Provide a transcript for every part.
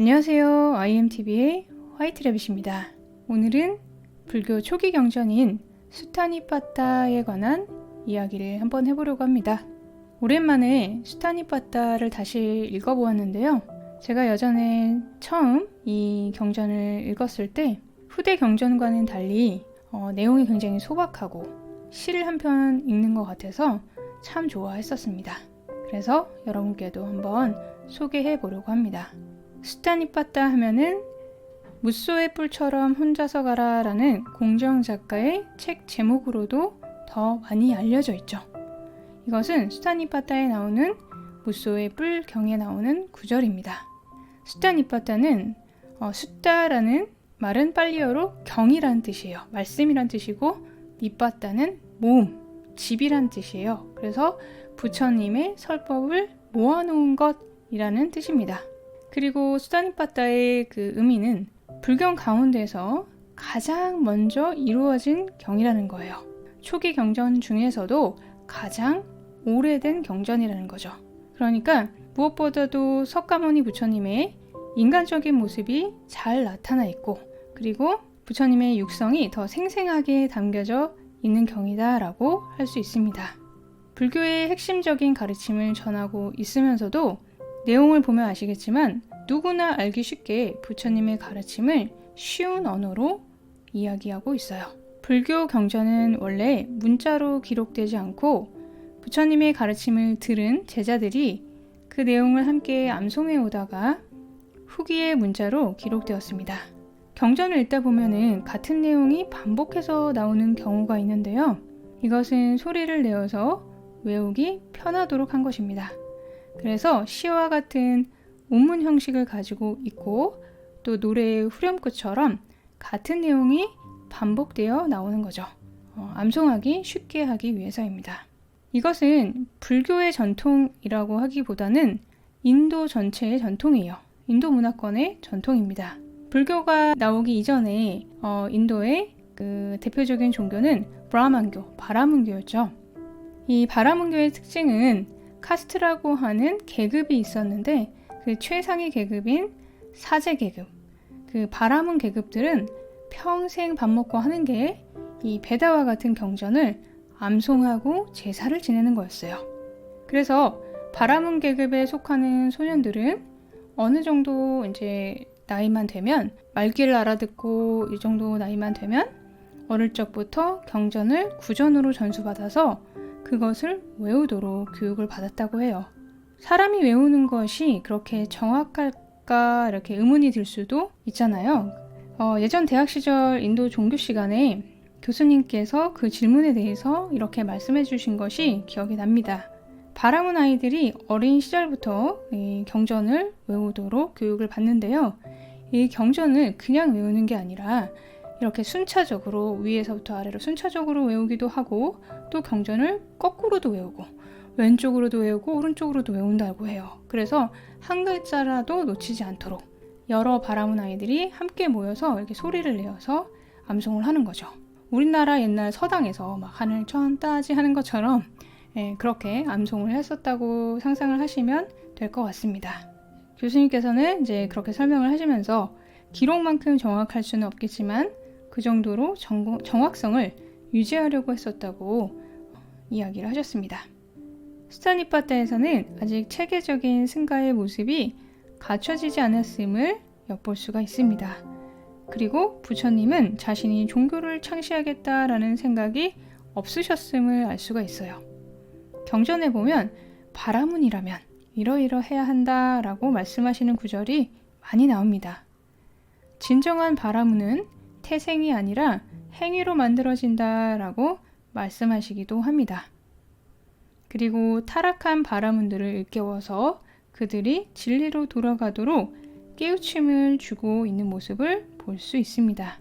안녕하세요. IMTV의 화이트래빗입니다. 오늘은 불교 초기 경전인 수타니빠따에 관한 이야기를 한번 해보려고 합니다. 오랜만에 수타니빠따를 다시 읽어보았는데요. 제가 여전에 처음 이 경전을 읽었을 때 후대 경전과는 달리 어, 내용이 굉장히 소박하고 시를 한 편 읽는 것 같아서 참 좋아했었습니다. 그래서 여러분께도 한번 소개해 보려고 합니다. 수타니빠따 하면은 무쏘의 뿔처럼 혼자서 가라라는 공정 작가의 책 제목으로도 더 많이 알려져 있죠. 이것은 수타니빠따에 나오는 무쏘의 뿔 경에 나오는 구절입니다. 수타니빠따는 어, 수따라는 말은 빨리어로 경이란 뜻이에요. 말씀이란 뜻이고 니빠따는 모음, 집이란 뜻이에요. 그래서 부처님의 설법을 모아놓은 것이라는 뜻입니다. 그리고 수다니빠따의 그 의미는 불경 가운데서 가장 먼저 이루어진 경이라는 거예요. 초기 경전 중에서도 가장 오래된 경전이라는 거죠. 그러니까 무엇보다도 석가모니 부처님의 인간적인 모습이 잘 나타나 있고 그리고 부처님의 육성이 더 생생하게 담겨져 있는 경이다라고 할 수 있습니다. 불교의 핵심적인 가르침을 전하고 있으면서도 내용을 보면 아시겠지만 누구나 알기 쉽게 부처님의 가르침을 쉬운 언어로 이야기하고 있어요. 불교 경전은 원래 문자로 기록되지 않고 부처님의 가르침을 들은 제자들이 그 내용을 함께 암송해 오다가 후기의 문자로 기록되었습니다. 경전을 읽다 보면은 같은 내용이 반복해서 나오는 경우가 있는데요. 이것은 소리를 내어서 외우기 편하도록 한 것입니다. 그래서 시와 같은 운문 형식을 가지고 있고 또 노래의 후렴구처럼 같은 내용이 반복되어 나오는 거죠. 어, 암송하기 쉽게 하기 위해서입니다. 이것은 불교의 전통이라고 하기보다는 인도 전체의 전통이에요. 인도 문화권의 전통입니다. 불교가 나오기 이전에 어, 인도의 그 대표적인 종교는 브라만교, 바라문교였죠. 이 바라문교의 특징은 카스트라고 하는 계급이 있었는데 그 최상위 계급인 사제 계급, 그 바라문 계급들은 평생 밥 먹고 하는 게 이 베다와 같은 경전을 암송하고 제사를 지내는 거였어요. 그래서 바라문 계급에 속하는 소년들은 어느 정도 이제 나이만 되면 말귀를 알아듣고 이 정도 나이만 되면 어릴 적부터 경전을 구전으로 전수받아서 그것을 외우도록 교육을 받았다고 해요. 사람이 외우는 것이 그렇게 정확할까 이렇게 의문이 들 수도 있잖아요. 어, 예전 대학 시절 인도 종교 시간에 교수님께서 그 질문에 대해서 이렇게 말씀해 주신 것이 기억이 납니다. 바라문 아이들이 어린 시절부터 경전을 외우도록 교육을 받는데요. 이 경전을 그냥 외우는 게 아니라 이렇게 순차적으로 위에서부터 아래로 순차적으로 외우기도 하고 또 경전을 거꾸로도 외우고 왼쪽으로도 외우고 오른쪽으로도 외운다고 해요. 그래서 한 글자라도 놓치지 않도록 여러 바라문 아이들이 함께 모여서 이렇게 소리를 내어서 암송을 하는 거죠. 우리나라 옛날 서당에서 막 하늘 천 따지 하는 것처럼 예, 그렇게 암송을 했었다고 상상을 하시면 될 것 같습니다. 교수님께서는 이제 그렇게 설명을 하시면서 기록만큼 정확할 수는 없겠지만 그 정도로 정, 정확성을 유지하려고 했었다고 이야기를 하셨습니다. 스타니파타에서는 아직 체계적인 승가의 모습이 갖춰지지 않았음을 엿볼 수가 있습니다. 그리고 부처님은 자신이 종교를 창시하겠다라는 생각이 없으셨음을 알 수가 있어요. 경전에 보면 바라문이라면 이러이러해야 한다라고 말씀하시는 구절이 많이 나옵니다. 진정한 바라문은 태생이 아니라 행위로 만들어진다라고 말씀하시기도 합니다. 그리고 타락한 바라문들을 일깨워서 그들이 진리로 돌아가도록 깨우침을 주고 있는 모습을 볼 수 있습니다.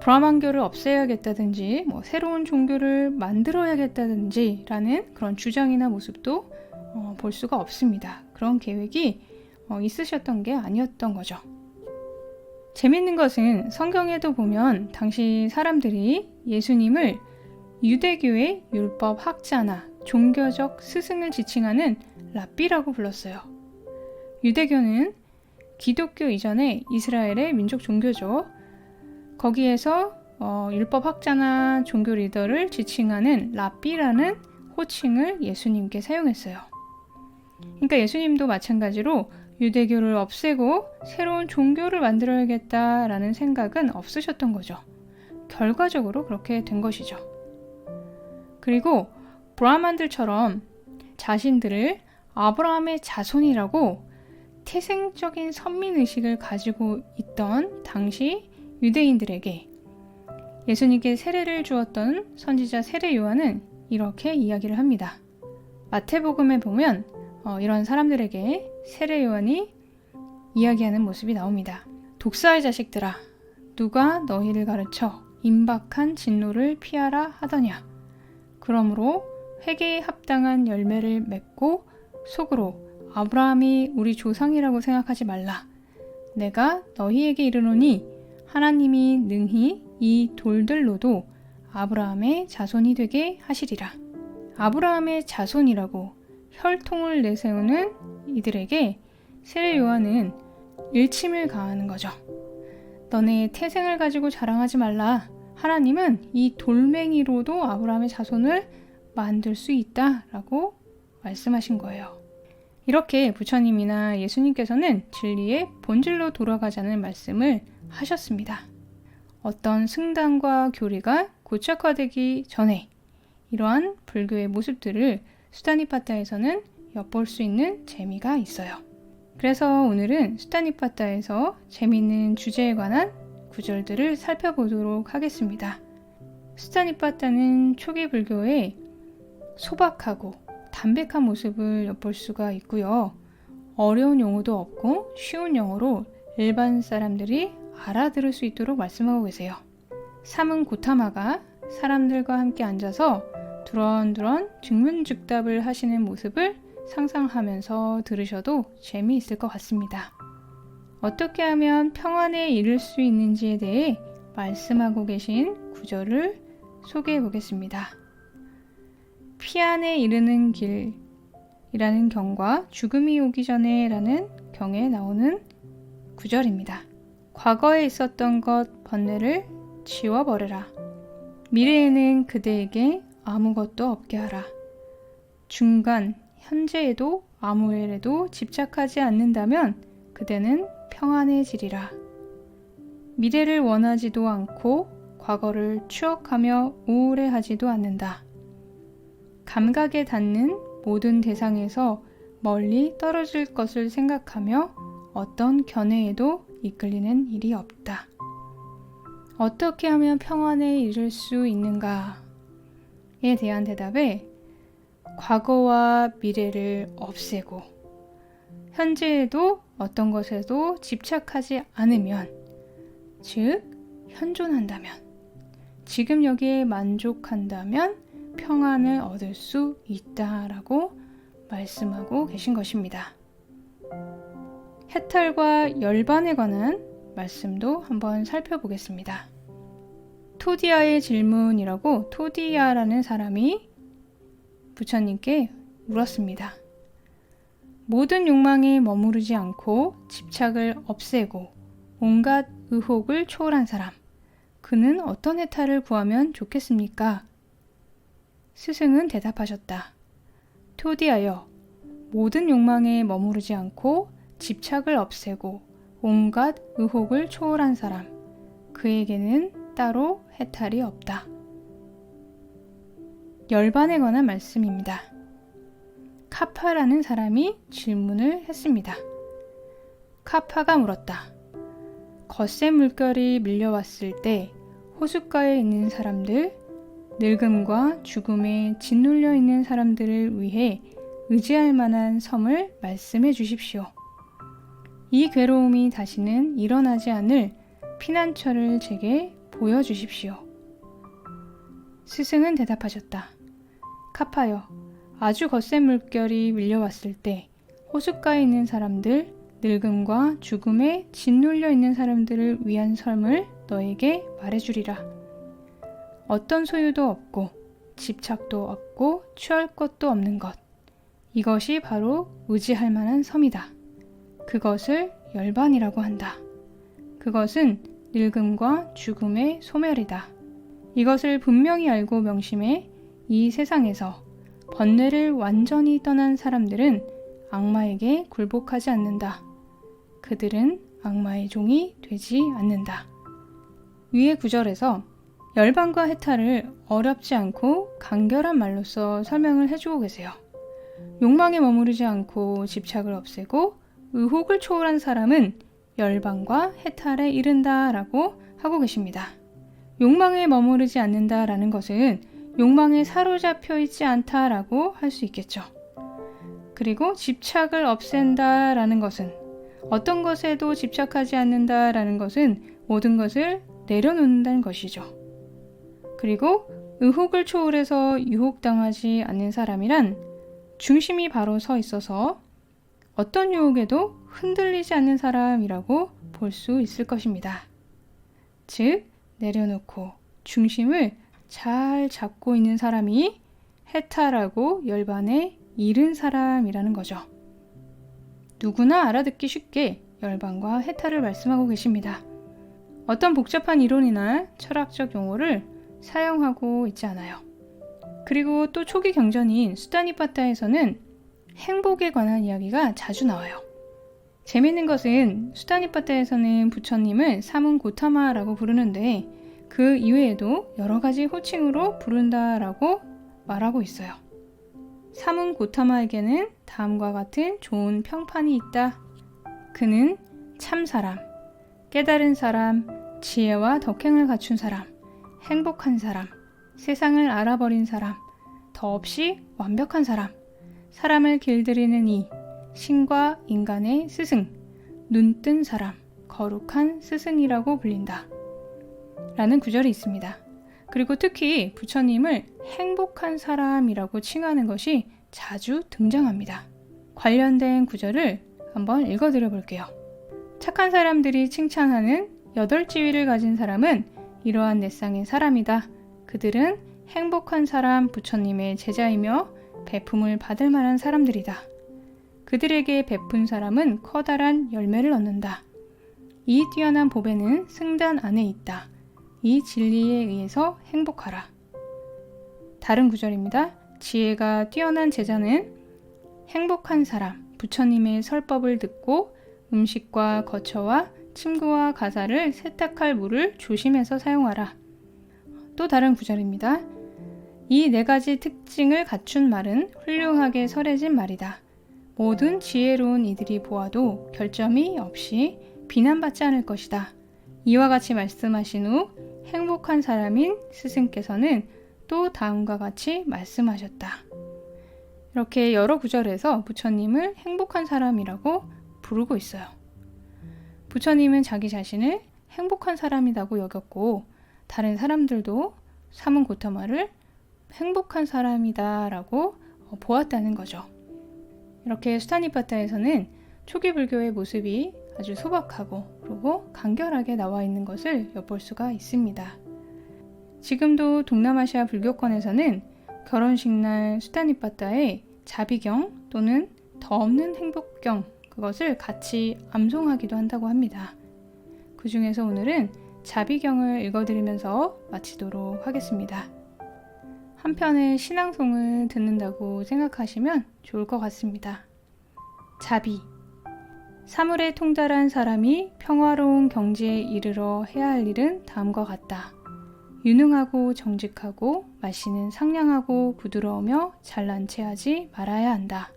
브라만교를 없애야겠다든지 뭐 새로운 종교를 만들어야겠다든지 라는 그런 주장이나 모습도 어, 볼 수가 없습니다. 그런 계획이 어, 있으셨던 게 아니었던 거죠. 재밌는 것은 성경에도 보면 당시 사람들이 예수님을 유대교의 율법 학자나 종교적 스승을 지칭하는 랍비라고 불렀어요. 유대교는 기독교 이전에 이스라엘의 민족 종교죠. 거기에서 어, 율법 학자나 종교 리더를 지칭하는 라삐라는 호칭을 예수님께 사용했어요. 그러니까 예수님도 마찬가지로 유대교를 없애고 새로운 종교를 만들어야겠다라는 생각은 없으셨던 거죠. 결과적으로 그렇게 된 것이죠. 그리고 브라만들처럼 자신들을 아브라함의 자손이라고 태생적인 선민의식을 가지고 있던 당시 유대인들에게 예수님께 세례를 주었던 선지자 세례 요한은 이렇게 이야기를 합니다. 마태복음에 보면 어, 이런 사람들에게 세례 요한이 이야기하는 모습이 나옵니다. 독사의 자식들아, 누가 너희를 가르쳐 임박한 진노를 피하라 하더냐? 그러므로 회개에 합당한 열매를 맺고 속으로 아브라함이 우리 조상이라고 생각하지 말라. 내가 너희에게 이르노니 하나님이 능히 이 돌들로도 아브라함의 자손이 되게 하시리라. 아브라함의 자손이라고 혈통을 내세우는 이들에게 세례 요한은 일침을 가하는 거죠. 너네 태생을 가지고 자랑하지 말라. 하나님은 이 돌멩이로도 아브라함의 자손을 만들 수 있다 라고 말씀하신 거예요. 이렇게 부처님이나 예수님께서는 진리의 본질로 돌아가자는 말씀을 하셨습니다. 어떤 승단과 교리가 고착화되기 전에 이러한 불교의 모습들을 수다니파타에서는 엿볼 수 있는 재미가 있어요. 그래서 오늘은 수다니파타에서 재미있는 주제에 관한 구절들을 살펴보도록 하겠습니다. 수다니파타는 초기 불교의 소박하고 담백한 모습을 엿볼 수가 있고요. 어려운 용어도 없고 쉬운 영어로 일반 사람들이 알아들을 수 있도록 말씀하고 계세요. 삼은 고타마가 사람들과 함께 앉아서 두런두런 즉문즉답을 하시는 모습을 상상하면서 들으셔도 재미있을 것 같습니다. 어떻게 하면 평안에 이를 수 있는지에 대해 말씀하고 계신 구절을 소개해 보겠습니다. 피안에 이르는 길이라는 경과 죽음이 오기 전에라는 경에 나오는 구절입니다. 과거에 있었던 것 번뇌를 지워버려라. 미래에는 그대에게 아무것도 없게 하라. 중간, 현재에도 아무 일에도 집착하지 않는다면 그대는 평안해지리라. 미래를 원하지도 않고 과거를 추억하며 우울해하지도 않는다. 감각에 닿는 모든 대상에서 멀리 떨어질 것을 생각하며 어떤 견해에도 이끌리는 일이 없다. 어떻게 하면 평안에 이를 수 있는가 에 대한 대답에 과거와 미래를 없애고 현재에도 어떤 것에도 집착하지 않으면 즉 현존한다면 지금 여기에 만족한다면 평안을 얻을 수 있다라고 말씀하고 계신 것입니다. 해탈과 열반에 관한 말씀도 한번 살펴보겠습니다. 토디아의 질문이라고 토디아라는 사람이 부처님께 물었습니다. 모든 욕망에 머무르지 않고 집착을 없애고 온갖 의혹을 초월한 사람. 그는 어떤 해탈을 구하면 좋겠습니까? 스승은 대답하셨다. 토디하여 모든 욕망에 머무르지 않고 집착을 없애고 온갖 의혹을 초월한 사람. 그에게는 따로 해탈이 없다. 열반에 관한 말씀입니다. 카파라는 사람이 질문을 했습니다. 카파가 물었다. 거센 물결이 밀려왔을 때 호숫가에 있는 사람들, 늙음과 죽음에 짓눌려 있는 사람들을 위해 의지할 만한 섬을 말씀해 주십시오. 이 괴로움이 다시는 일어나지 않을 피난처를 제게 보여주십시오. 스승은 대답하셨다. 카파여, 아주 거센 물결이 밀려왔을 때 호숫가에 있는 사람들, 늙음과 죽음에 짓눌려 있는 사람들을 위한 삶을 너에게 말해주리라. 어떤 소유도 없고 집착도 없고 취할 것도 없는 것. 이것이 바로 의지할 만한 섬이다. 그것을 열반이라고 한다. 그것은 늙음과 죽음의 소멸이다. 이것을 분명히 알고 명심해 이 세상에서 번뇌를 완전히 떠난 사람들은 악마에게 굴복하지 않는다. 그들은 악마의 종이 되지 않는다. 위의 구절에서 열반과 해탈을 어렵지 않고 간결한 말로써 설명을 해주고 계세요. 욕망에 머무르지 않고 집착을 없애고 의혹을 초월한 사람은 열반과 해탈에 이른다 라고 하고 계십니다. 욕망에 머무르지 않는다 라는 것은 욕망에 사로잡혀 있지 않다 라고 할 수 있겠죠. 그리고 집착을 없앤다 라는 것은 어떤 것에도 집착하지 않는다 라는 것은 모든 것을 내려놓는다는 것이죠. 그리고 의혹을 초월해서 유혹당하지 않는 사람이란 중심이 바로 서 있어서 어떤 유혹에도 흔들리지 않는 사람이라고 볼 수 있을 것입니다. 즉, 내려놓고 중심을 잘 잡고 있는 사람이 해탈하고 열반에 이른 사람이라는 거죠. 누구나 알아듣기 쉽게 열반과 해탈을 말씀하고 계십니다. 어떤 복잡한 이론이나 철학적 용어를 사용하고 있지 않아요. 그리고 또 초기 경전인 수다니파타에서는 행복에 관한 이야기가 자주 나와요. 재밌는 것은 수다니파타에서는 부처님을 사문 고타마라고 부르는데 그 이외에도 여러 가지 호칭으로 부른다라고 말하고 있어요. 사문 고타마에게는 다음과 같은 좋은 평판이 있다. 그는 참 사람, 깨달은 사람, 지혜와 덕행을 갖춘 사람, 행복한 사람, 세상을 알아버린 사람, 더없이 완벽한 사람, 사람을 길들이는 이, 신과 인간의 스승, 눈뜬 사람, 거룩한 스승이라고 불린다. 라는 구절이 있습니다. 그리고 특히 부처님을 행복한 사람이라고 칭하는 것이 자주 등장합니다. 관련된 구절을 한번 읽어드려 볼게요. 착한 사람들이 칭찬하는 여덟 지위를 가진 사람은 이러한 넷상의 사람이다. 그들은 행복한 사람 부처님의 제자이며 배품을 받을 만한 사람들이다. 그들에게 베푼 사람은 커다란 열매를 얻는다. 이 뛰어난 보배는 승단 안에 있다. 이 진리에 의해서 행복하라. 다른 구절입니다. 지혜가 뛰어난 제자는 행복한 사람, 부처님의 설법을 듣고 음식과 거처와 침구와 가사를 세탁할 물을 조심해서 사용하라. 또 다른 구절입니다. 이 네 가지 특징을 갖춘 말은 훌륭하게 설해진 말이다. 모든 지혜로운 이들이 보아도 결점이 없이 비난받지 않을 것이다. 이와 같이 말씀하신 후 행복한 사람인 스승께서는 또 다음과 같이 말씀하셨다. 이렇게 여러 구절에서 부처님을 행복한 사람이라고 부르고 있어요. 부처님은 자기 자신을 행복한 사람이라고 여겼고 다른 사람들도 사문 고타마를 행복한 사람이다라고 보았다는 거죠. 이렇게 수타니파타에서는 초기 불교의 모습이 아주 소박하고 그리고 간결하게 나와 있는 것을 엿볼 수가 있습니다. 지금도 동남아시아 불교권에서는 결혼식 날 수타니파타의 자비경 또는 더 없는 행복경 그것을 같이 암송하기도 한다고 합니다. 그 중에서 오늘은 자비경을 읽어드리면서 마치도록 하겠습니다. 한 편의 신앙송을 듣는다고 생각하시면 좋을 것 같습니다. 자비. 사물에 통달한 사람이 평화로운 경지에 이르러 해야 할 일은 다음과 같다. 유능하고 정직하고 마시는 상냥하고 부드러우며 잘난 체하지 말아야 한다.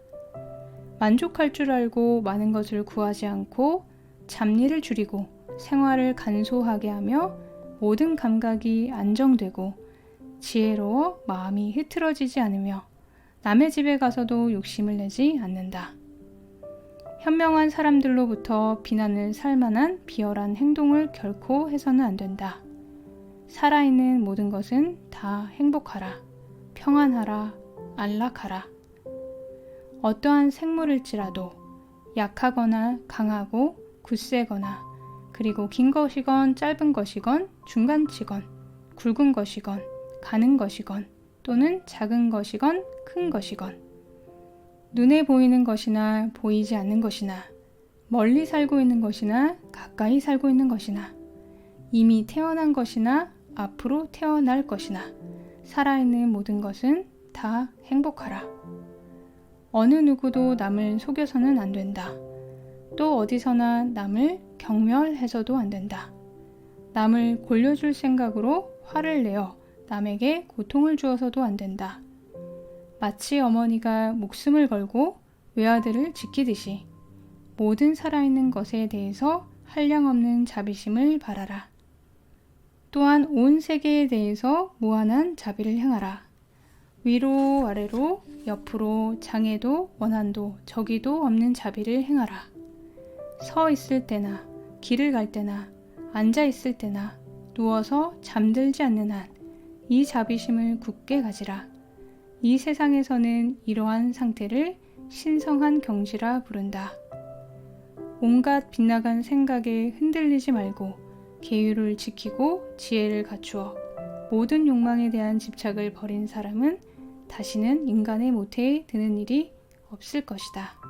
만족할 줄 알고 많은 것을 구하지 않고 잡일을 줄이고 생활을 간소하게 하며 모든 감각이 안정되고 지혜로워 마음이 흐트러지지 않으며 남의 집에 가서도 욕심을 내지 않는다. 현명한 사람들로부터 비난을 살 만한 비열한 행동을 결코 해서는 안 된다. 살아있는 모든 것은 다 행복하라, 평안하라, 안락하라. 어떠한 생물일지라도 약하거나 강하고 굳세거나 그리고 긴 것이건 짧은 것이건 중간치건 굵은 것이건 가는 것이건 또는 작은 것이건 큰 것이건 눈에 보이는 것이나 보이지 않는 것이나 멀리 살고 있는 것이나 가까이 살고 있는 것이나 이미 태어난 것이나 앞으로 태어날 것이나 살아있는 모든 것은 다 행복하라. 어느 누구도 남을 속여서는 안 된다. 또 어디서나 남을 경멸해서도 안 된다. 남을 골려줄 생각으로 화를 내어 남에게 고통을 주어서도 안 된다. 마치 어머니가 목숨을 걸고 외아들을 지키듯이 모든 살아있는 것에 대해서 한량없는 자비심을 바라라. 또한 온 세계에 대해서 무한한 자비를 행하라. 위로 아래로 옆으로 장애도 원한도 저기도 없는 자비를 행하라. 서 있을 때나 길을 갈 때나 앉아 있을 때나 누워서 잠들지 않는 한 이 자비심을 굳게 가지라. 이 세상에서는 이러한 상태를 신성한 경지라 부른다. 온갖 빗나간 생각에 흔들리지 말고 계율을 지키고 지혜를 갖추어 모든 욕망에 대한 집착을 버린 사람은 다시는 인간의 모태에 드는 일이 없을 것이다.